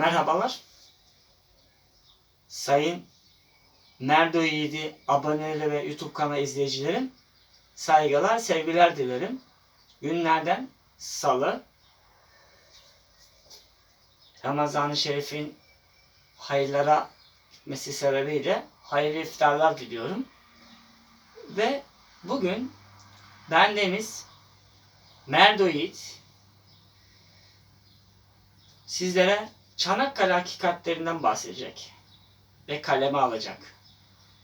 Merhabalar. Sayın Merdo Yiğidi aboneleri ve YouTube kanalı izleyicilerim. Saygılar, sevgiler dilerim. Günlerden salı. Ramazan-ı Şerif'in hayırlara gitmesi sebebiyle hayırlı iftarlar diliyorum. Ve bugün bendeniz Merdo Yiğit sizlere Çanakkale hakikatlerinden bahsedecek ve kaleme alacak.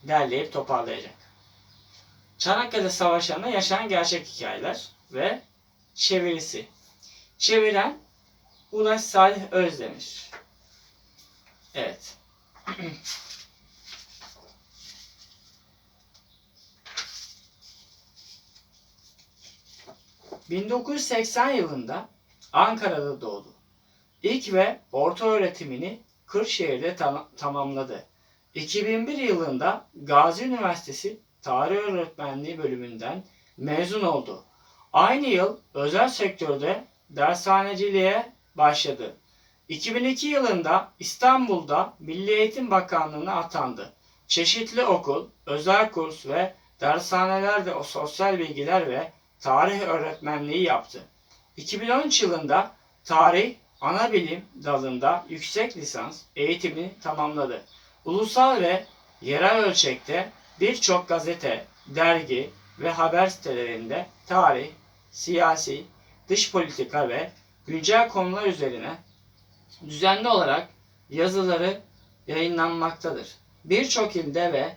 Derleyip toparlayacak. Çanakkale Savaşı'nda yaşanan gerçek hikayeler ve çevirisi. Çeviren Ulaş Salih Özdemir. Evet. ...1980 yılında Ankara'da doğdu. İlk ve orta öğretimini Kırşehir'de tam- tamamladı. 2001 yılında Gazi Üniversitesi Tarih Öğretmenliği bölümünden mezun oldu. Aynı yıl özel sektörde dershaneciliğe başladı. 2002 yılında İstanbul'da Milli Eğitim Bakanlığı'na atandı. Çeşitli okul, özel kurs ve dershanelerde o sosyal bilgiler ve tarih öğretmenliği yaptı. 2013 yılında tarih ana bilim dalında yüksek lisans eğitimini tamamladı. Ulusal ve yerel ölçekte birçok gazete, dergi ve haber sitelerinde tarih, siyasi, dış politika ve güncel konular üzerine düzenli olarak yazıları yayınlanmaktadır. Birçok ilde ve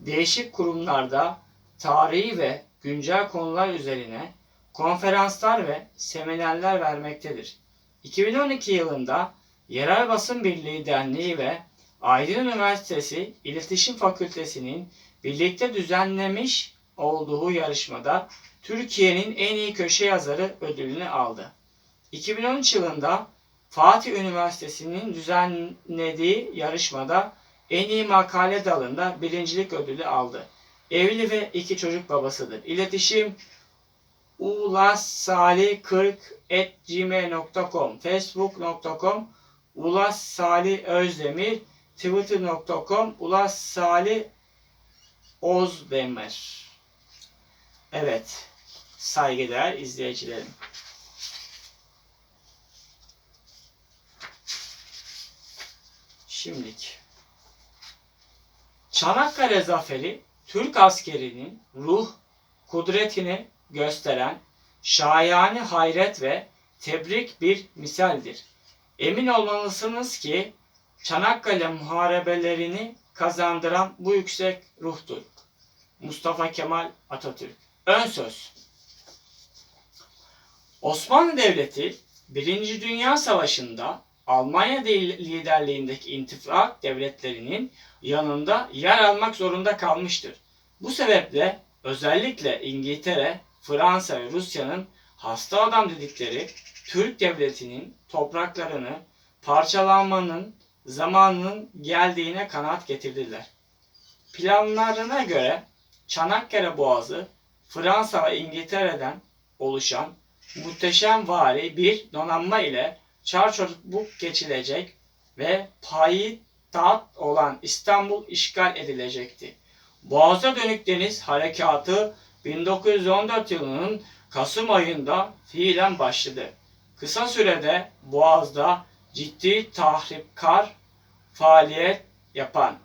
değişik kurumlarda tarihi ve güncel konular üzerine konferanslar ve seminerler vermektedir. 2012 yılında Yerel Basın Birliği Derneği ve Aydın Üniversitesi İletişim Fakültesi'nin birlikte düzenlemiş olduğu yarışmada Türkiye'nin en iyi köşe yazarı ödülünü aldı. 2013 yılında Fatih Üniversitesi'nin düzenlediği yarışmada en iyi makale dalında birincilik ödülü aldı. Evli ve iki çocuk babasıdır. İletişim ulassalih40.gmail.com facebook.com Ulas Salih Özdemir twitter.com Ulas Salih Ozdemir Evet saygıdeğer izleyicilerim. Şimdilik Çanakkale Zaferi Türk askerinin ruh kudretini gösteren şayane hayret ve tebrik bir misaldir. Emin olmalısınız ki Çanakkale muharebelerini kazandıran bu yüksek ruhtur. Mustafa Kemal Atatürk. Ön söz. Osmanlı Devleti 1. Dünya Savaşı'nda Almanya liderliğindeki intifak devletlerinin yanında yer almak zorunda kalmıştır. Bu sebeple özellikle İngiltere, Fransa ve Rusya'nın hasta adam dedikleri Türk devletinin topraklarını parçalanmanın zamanının geldiğine kanaat getirdiler. Planlarına göre Çanakkale Boğazı Fransa ve İngiltere'den oluşan muhteşem vari bir donanma ile çarçabuk geçilecek ve payitaht olan İstanbul işgal edilecekti. Boğaz'a dönük deniz harekatı 1914 yılının Kasım ayında fiilen başladı. Kısa sürede Boğaz'da ciddi tahripkar faaliyet yapan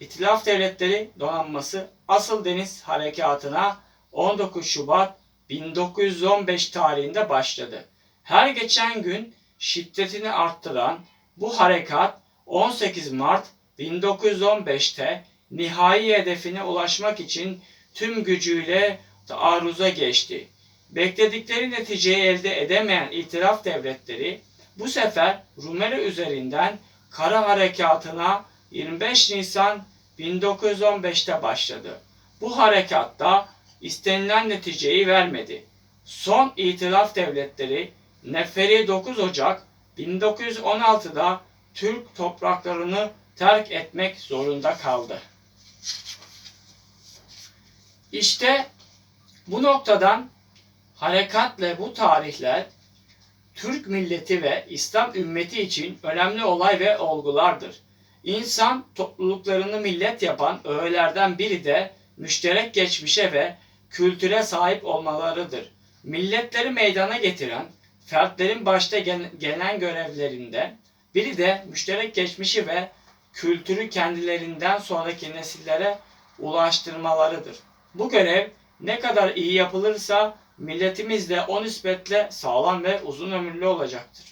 İtilaf Devletleri Donanması asıl deniz harekatına 19 Şubat 1915 tarihinde başladı. Her geçen gün şiddetini arttıran bu harekat 18 Mart 1915'te nihai hedefine ulaşmak için tüm gücüyle taarruza geçti. Bekledikleri neticeyi elde edemeyen itiraf devletleri bu sefer Rumeli üzerinden kara harekatına 25 Nisan 1915'te başladı. Bu harekatta istenilen neticeyi vermedi. Son itiraf devletleri neferi 9 Ocak 1916'da Türk topraklarını terk etmek zorunda kaldı. İşte bu noktadan harekatle bu tarihler Türk milleti ve İslam ümmeti için önemli olay ve olgulardır. İnsan topluluklarını millet yapan öğelerden biri de müşterek geçmişe ve kültüre sahip olmalarıdır. Milletleri meydana getiren, fertlerin başta gelen görevlerinde biri de müşterek geçmişi ve kültürü kendilerinden sonraki nesillere ulaştırmalarıdır. Bu görev ne kadar iyi yapılırsa milletimiz de o nispetle sağlam ve uzun ömürlü olacaktır.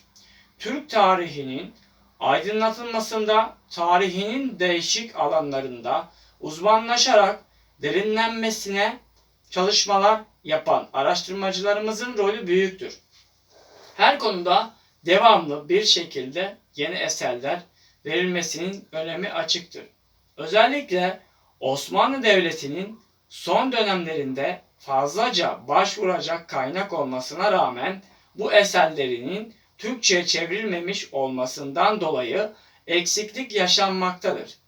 Türk tarihinin aydınlatılmasında tarihinin değişik alanlarında uzmanlaşarak derinlenmesine çalışmalar yapan araştırmacılarımızın rolü büyüktür. Her konuda devamlı bir şekilde yeni eserler verilmesinin önemi açıktır. Özellikle Osmanlı Devleti'nin son dönemlerinde fazlaca başvuracak kaynak olmasına rağmen bu eserlerinin Türkçe'ye çevrilmemiş olmasından dolayı eksiklik yaşanmaktadır.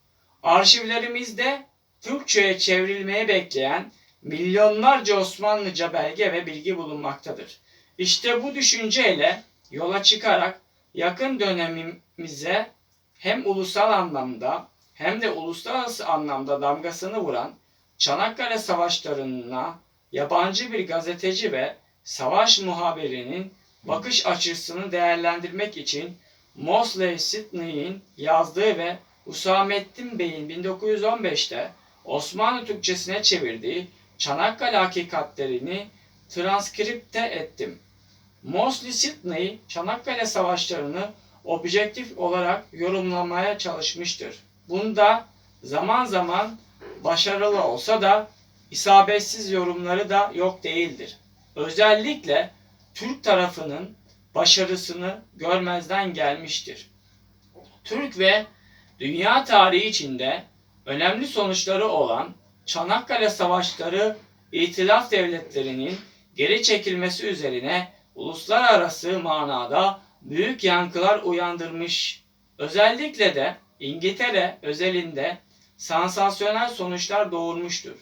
Arşivlerimizde Türkçe'ye çevrilmeye bekleyen milyonlarca Osmanlıca belge ve bilgi bulunmaktadır. İşte bu düşünceyle yola çıkarak yakın dönemimize hem ulusal anlamda hem de uluslararası anlamda damgasını vuran Çanakkale Savaşları'na yabancı bir gazeteci ve savaş muhabirinin bakış açısını değerlendirmek için Mosley Sidney'in yazdığı ve Husamettin Bey'in 1915'te Osmanlı Türkçesine çevirdiği Çanakkale Hakikatlerini transkripte ettim. Mosley Sidney Çanakkale Savaşları'nı objektif olarak yorumlamaya çalışmıştır. Bunda zaman zaman başarılı olsa da isabetsiz yorumları da yok değildir. Özellikle Türk tarafının başarısını görmezden gelmiştir. Türk ve dünya tarihi içinde önemli sonuçları olan Çanakkale Savaşları İtilaf devletlerinin geri çekilmesi üzerine uluslararası manada büyük yankılar uyandırmış. Özellikle de İngiltere özelinde sansasyonel sonuçlar doğurmuştur.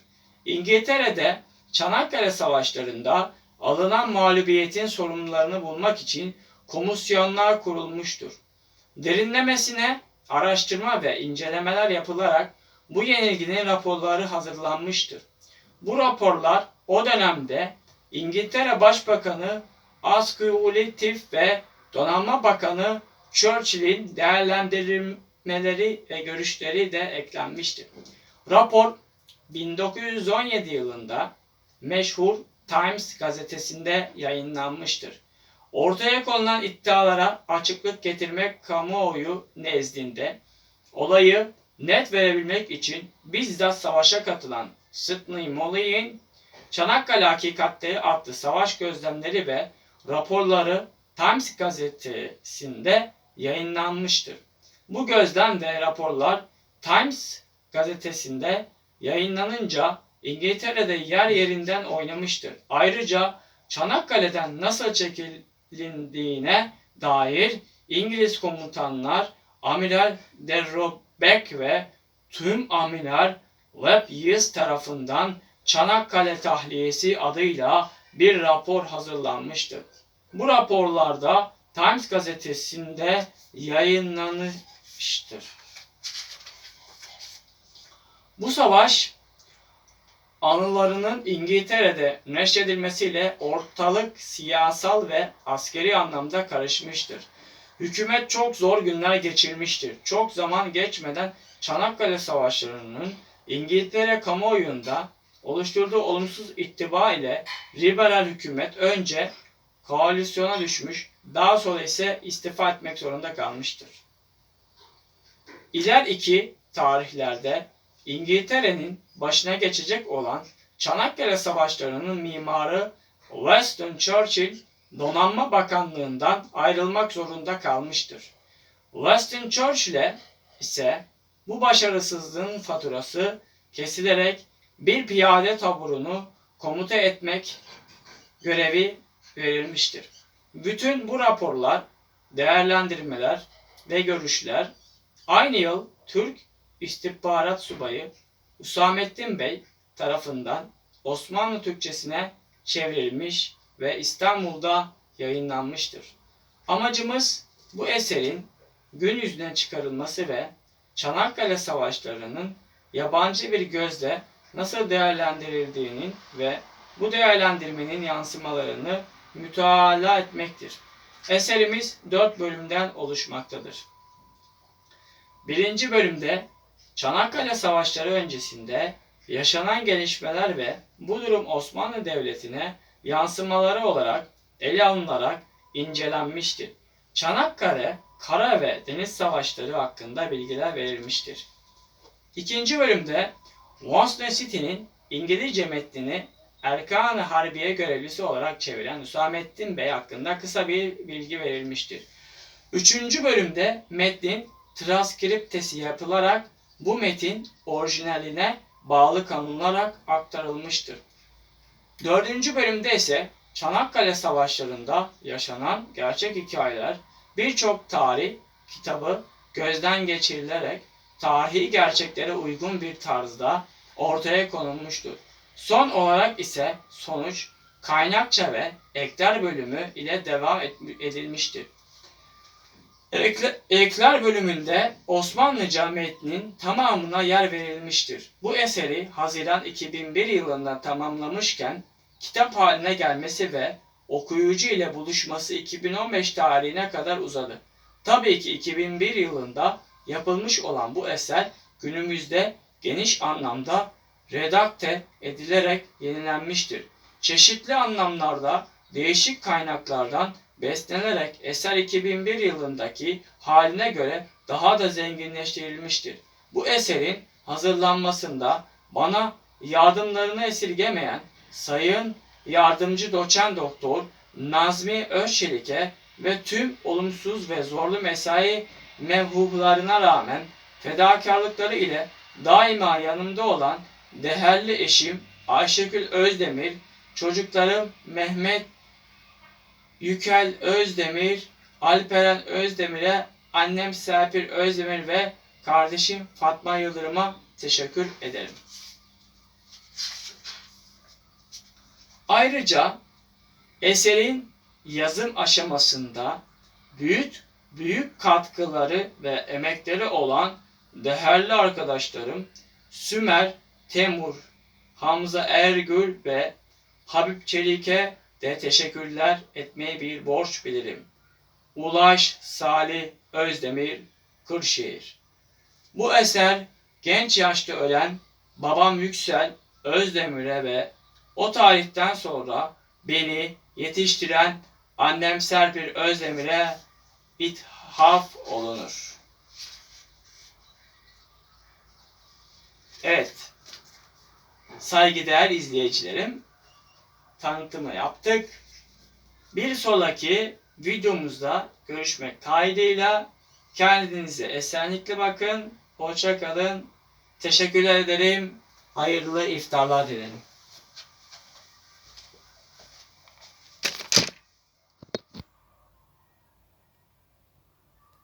İngiltere'de Çanakkale Savaşları'nda alınan mağlubiyetin sorumlularını bulmak için komisyonlar kurulmuştur. Derinlemesine araştırma ve incelemeler yapılarak bu yenilginin raporları hazırlanmıştır. Bu raporlar o dönemde İngiltere Başbakanı Tif ve Donanma Bakanı Churchill'in değerlendirmeleri ve görüşleri de eklenmiştir. Rapor 1917 yılında meşhur Times gazetesinde yayınlanmıştır. Ortaya konulan iddialara açıklık getirmek kamuoyu nezdinde olayı net verebilmek için bizzat savaşa katılan Sidney Molly'in Çanakkale Hakikatleri adlı savaş gözlemleri ve raporları Times gazetesinde yayınlanmıştır. Bu gözlem ve raporlar Times gazetesinde yayınlanınca İngiltere'de yer yerinden oynamıştır. Ayrıca Çanakkale'den nasıl çekilindiğine dair İngiliz komutanlar Amiral de Robeck ve tüm Amiral Webb Hughes tarafından Çanakkale Tahliyesi adıyla bir rapor hazırlanmıştır. Bu raporlarda Times gazetesinde yayınlanmıştır. Bu savaş anılarının İngiltere'de neşredilmesiyle ortalık siyasal ve askeri anlamda karışmıştır. Hükümet çok zor günler geçirmiştir. Çok zaman geçmeden Çanakkale Savaşları'nın İngiltere kamuoyunda oluşturduğu olumsuz ittiba ile liberal hükümet önce koalisyona düşmüş, daha sonra ise istifa etmek zorunda kalmıştır. İler iki tarihlerde İngiltere'nin başına geçecek olan Çanakkale Savaşları'nın mimarı Winston Churchill Donanma Bakanlığından ayrılmak zorunda kalmıştır. Winston Churchill'e ise bu başarısızlığın faturası kesilerek bir piyade taburunu komuta etmek görevi verilmiştir. Bütün bu raporlar, değerlendirmeler ve görüşler aynı yıl Türk İstihbarat Subayı Hüsamettin Bey tarafından Osmanlı Türkçesine çevrilmiş ve İstanbul'da yayınlanmıştır. Amacımız bu eserin gün yüzüne çıkarılması ve Çanakkale Savaşları'nın yabancı bir gözle nasıl değerlendirildiğinin ve bu değerlendirmenin yansımalarını müteala etmektir. Eserimiz dört bölümden oluşmaktadır. Birinci bölümde Çanakkale Savaşları öncesinde yaşanan gelişmeler ve bu durum Osmanlı Devleti'ne yansımaları olarak ele alınarak incelenmiştir. Çanakkale, kara ve deniz savaşları hakkında bilgiler verilmiştir. İkinci bölümde Washington City'nin İngilizce metnini Erkan-ı Harbiye görevlisi olarak çeviren Hüsamettin Bey hakkında kısa bir bilgi verilmiştir. Üçüncü bölümde metnin transkriptesi yapılarak bu metin orijinaline bağlı kanunlarak aktarılmıştır. Dördüncü bölümde ise Çanakkale Savaşları'nda yaşanan gerçek hikayeler birçok tarih kitabı gözden geçirilerek tarihi gerçeklere uygun bir tarzda ortaya konulmuştur. Son olarak ise sonuç kaynakça ve ekler bölümü ile devam edilmiştir. Ekle- Ekler bölümünde Osmanlıca metnin tamamına yer verilmiştir. Bu eseri Haziran 2001 yılında tamamlamışken kitap haline gelmesi ve okuyucu ile buluşması 2015 tarihine kadar uzadı. Tabii ki 2001 yılında yapılmış olan bu eser günümüzde geniş anlamda redakte edilerek yenilenmiştir. Çeşitli anlamlarda değişik kaynaklardan beslenerek eser 2001 yılındaki haline göre daha da zenginleştirilmiştir. Bu eserin hazırlanmasında bana yardımlarını esirgemeyen Sayın Yardımcı Doçent Doktor Nazmi Özçelik'e ve tüm olumsuz ve zorlu mesai mevhuplarına rağmen fedakarlıkları ile daima yanımda olan değerli eşim Ayşegül Özdemir, çocuklarım Mehmet Yükel Özdemir, Alperen Özdemir'e, annem Serpil Özdemir ve kardeşim Fatma Yıldırım'a teşekkür ederim. Ayrıca eserin yazım aşamasında büyük büyük katkıları ve emekleri olan değerli arkadaşlarım Sümer, Temur, Hamza Ergül ve Habib Çelik'e de teşekkürler etmeyi bir borç bilirim. Ulaş Salih Özdemir, Kırşehir. Bu eser genç yaşta ölen babam Yüksel Özdemir'e ve o tarihten sonra beni yetiştiren annem Serpil Özdemir'e ithaf olunur. Evet. Saygıdeğer izleyicilerim, tanıtımı yaptık. Bir sonraki videomuzda görüşmek kaydıyla kendinize esenlikle bakın. Hoşça kalın. Teşekkürler ederim. Hayırlı iftarlar dilerim.